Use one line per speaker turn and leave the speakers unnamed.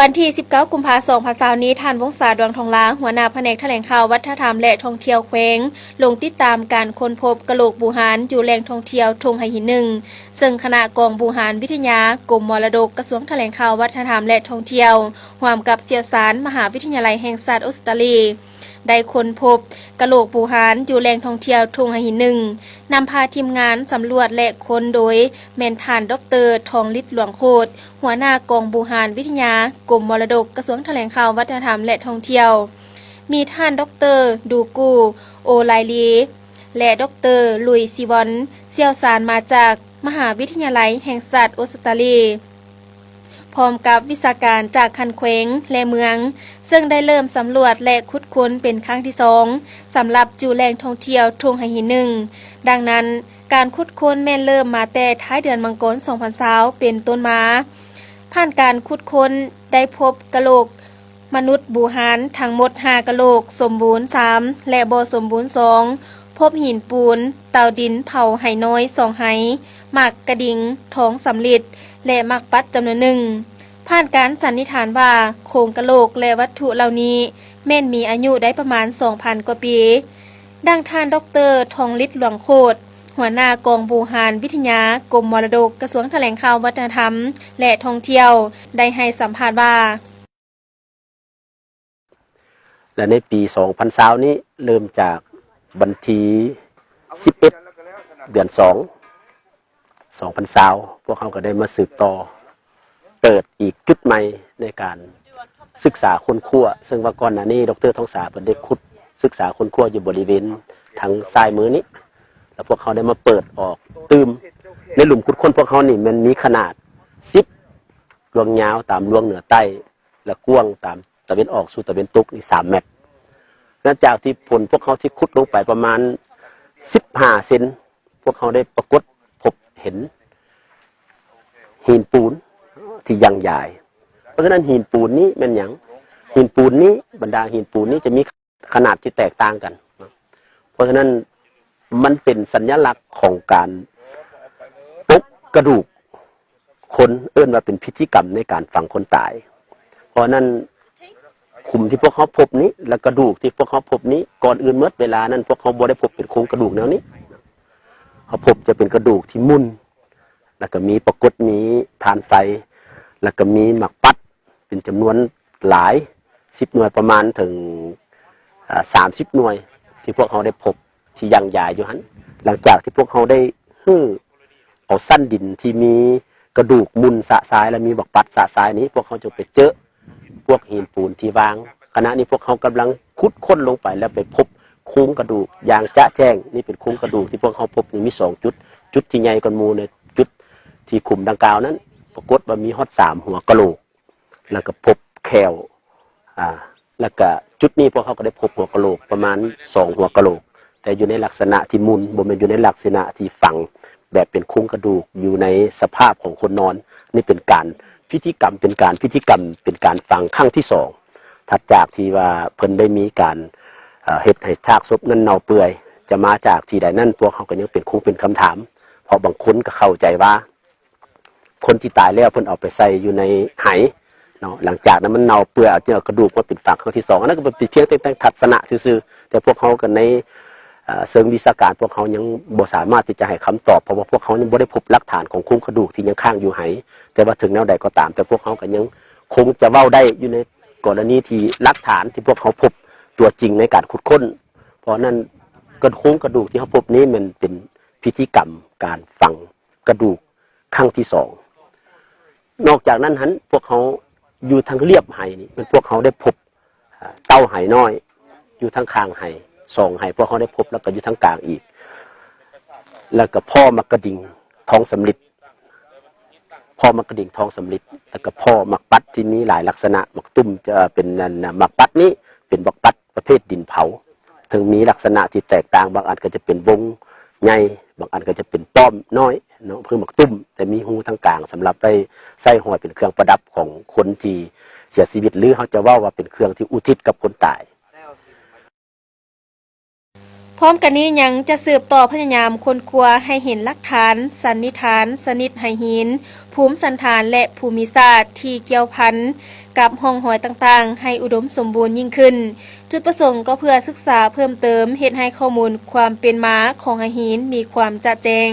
วันที่ 19 กุมภาพันธ์2020นี้ท่านวงศาดวงทองล้างหัวหน้าแผนกแถลงข่าววัฒนธรรมและท่องเที่ยวแขวงลงติดตามการค้นพบกระโหลกบูหานอยู่แหล่งท่องเที่ยวทุ่งไหหินหนึ่ง ซึ่งคณะกองบูหานวิทยากรมมรดกกระทรวงแถลงข่าววัฒนธรรมและท่องเที่ยวร่วมกับเจียวสารมหาวิทยาลัยแห่งศาติออสเตรเลีย ได้ค้นพบกะโหลกบูหานอยู่แหล่งท่องเที่ยวทุ่งหหินหนึ่งนำพาทีมงานสำรวจและค้นโดยแมนทานดรทองฤทธิ์หลวงโคตรหัวหน้ากองบูหานวิทยากรมมรดกกระทรวงแถลงข่าววัฒนธรรมและท่องเที่ยว มีท่านดรดูกู โอไลลีและดรลุยซิวอนเสี่ยวสารมาจากมหาวิทยาลัยแห่งศาสตร์ออสเตรเลียพร้อมกับวิชาการจากคันเคว้งและเมือง ซึ่งได้เริ่มสำรวจและคุดค้นเป็นครั้งที่สองสำหรับจูแหล่งท่องเที่ยวทุ่งไหหินหนึ่ง ดังนั้นการคุดค้นแม่นเริ่มมาแต่ท้ายเดือนมังกร2020เป็นต้นมา ผ่านการคุดค้นได้พบกะโหลก มนุษย์บูหานทั้งหมด5กะโหลก สมบูรณ์ 3 และบ่สมบูรณ์ 2 พบหินปูน เตาดินเผาไหน้อย2ไหหมากกระดิงท้องสำลิดและหมากปัดจำนวนหนึ่ง ผ่านการสันนิษฐานว่าโครงกระโหลกและวัตถุเหล่านี้แม่นมีอายุได้ประมาณ 2,000 กว่าปี ดังท่านดรทองฤทธิ์หลวงโคตรหัวหน้ากองบูหานวิทยากรมมรดกกระทรวงแถลงข่าววัฒนธรรม และท่องเที่ยว ได้ให้สัมภาษณ์ว่า
และในปี 2020นี้เริ่มจากบันที11 เดือน 2 2020พวกเขาก็ได้มาสืบต่อ เปิดอีกจุดใหม่ในการศึกษาคนขั้วซึ่งว่าก่อนหน้านี้ดรทองสาเพิ่นได้ขุดศึกษาคนขั้วอยู่บริเวณทางซ้ายมือนี้ แล้วพวกเขาได้มาเปิดออกตืมในหลุมขุดค้นพวกเขานี่มันมีขนาด10ลวงยาวตามลวงเหนือใต้ และกว้างตามตะเวนออกสู่ตะเวนตกนี่สามเมตรหลังจากที่ผลพวกเขาที่ขุดลงไปประมาณสิบห้าเซนพวกเขาได้ปรากฏพบเห็นหินปูน ที่ยังใหญ่ เพราะฉะนั้นหินปูนนี้เป็นอย่างหินปูนนี้บรรดาหินปูนนี้จะมีขนาดที่แตกต่างกัน เพราะฉะนั้นมันเป็นสัญลักษณ์ของการปุกกระดูกคนเอื้นว่าเป็นพิธีกรรมในการฝังคนตาย เพราะนั้นขุมที่พวกเขาพบนี้ และกระดูกที่พวกเขาพบนี้ก่อนอื่นเมื่อเวลานั้น พวกเขาบ่ได้พบเป็นโครงกระดูกแนวนี้ เขาพบจะเป็นกระดูกที่มุนแล้วก็มีปรากฏมีฐานไฟ แล้วก็มีหมักปัดเป็นจำนวนหลายสิบหน่วยประมาณถึงสามสิบหน่วย ที่พวกเขาได้พบที่ยังใหญ่อยู่หันหลังจากที่พวกเขาได้ฮื้อเอาสั้นดินที่มีกระดูกมุนสะซ้ายและมีบักปัดสะซ้ายนี้ พวกเขาจะไปเจอพวกหินปูนที่วาง ขณะนี้พวกเขากำลังคุดค้นลงไปแล้วไปพบโครงกระดูกอย่างจะแจ้ง นี่เป็นโครงกระดูกที่พวกเขาพบนี่มีสองจุด จุดที่ใหญ่กว่ามูในจุดที่ขุมดังกล่าวนั้น ปรากฏว่ามีฮอดสามหัวกะโหลก แล้วก็พบแควอ่า แล้วก็จุดนี้พวกเขาก็ได้พบหัวกะโหลกประมาณสองหัวกะโหลก แต่อยู่ในลักษณะที่มุนบนเป็นอยู่ในลักษณะที่ฝังแบบเป็นโครงกระดูกอยู่ในสภาพของคนนอน นี่เป็นการพิธีกรรมเป็นการพิธีกรรมเป็นการฝังครั้งที่สองถัดจากที่ว่าเพิ่นได้มีการเอ่อเฮ็ดให้ซากศพนั้นเน่าเปื่อย จะมาจากที่ใดนั่นพวกเขาก็ยังเป็นคงเป็นคำถาม เพราะบางคนก็เข้าใจว่า คนที่ตายแล้วเพิ่นเอาไปใส่อยู่ในไหเนาะหลังจากนั้นมันเน่าเปื่อยเอาเนื้อกระดูกมาปิดฝังครั้งที่สองอันนั้นก็เป็นเพียงแต่ทัศนะซื่อๆแต่พวกเขากันในเอ่อเชิงวิชาการพวกเขายังบ่สามารถที่จะให้คำตอบเพราะว่าพวกเขายังบ่ได้พบหลักฐานของโครงกระดูกที่ยังค้างอยู่ไหแต่ว่าถึงแนวใดก็ตาม แต่พวกเขาก็ยังคงจะเว้าได้อยู่ในกรณีที่หลักฐานที่พวกเขาพบตัวจริงในการขุดค้น เพราะนั้นกระโครงกระดูกที่เขาพบนี้มันเป็นพิธีกรรมการฝังกระดูกครั้งที่สอง นอกจากนั้นหันพวกเขาอยู่ทางเรียบไหนี่มันพวกเขาได้พบเต้าไห่น้อย อยู่ทางคางไห่สองไห่พวกเขาได้พบแล้วก็อยู่ทางกลางอีก แล้วก็พ่อมักกระดิ่งทองสำลิดพ่อมักกระดิ่งทองสำลิดแล้วก็พ่อมักปัดที่มีหลายลักษณะมักตุ้มจะเป็นนั่นมักปัดนี้เป็นบักปัดประเภทดินเผา ถึงมีลักษณะที่แตกต่างบางอันก็จะเป็นวงใหญ่ บางอันก็จะเป็นป้อมน้อยเนาะคือหมักตุ้ม แต่มีหูทางกลางสำหรับไปใส่หอยเป็นเครื่องประดับของคนที่เสียชีวิตหรือเขาจะว่าว่าเป็นเครื่องที่อุทิศกับคนตาย
พร้อมกันนี้ยังจะสืบต่อพยายามคนครัวให้เห็นหลักฐาน สันนิษฐาน สนิทไหหิน ภูมิสันฐานและภูมิศาสตร์ที่เกี่ยวพันกับห้องหอยต่างๆ ให้อุดมสมบูรณ์ยิ่งขึ้น จุดประสงค์ก็เพื่อศึกษาเพิ่มเติมเหตุให้ข้อมูลความเป็นมาของไหหินมีความจะแจง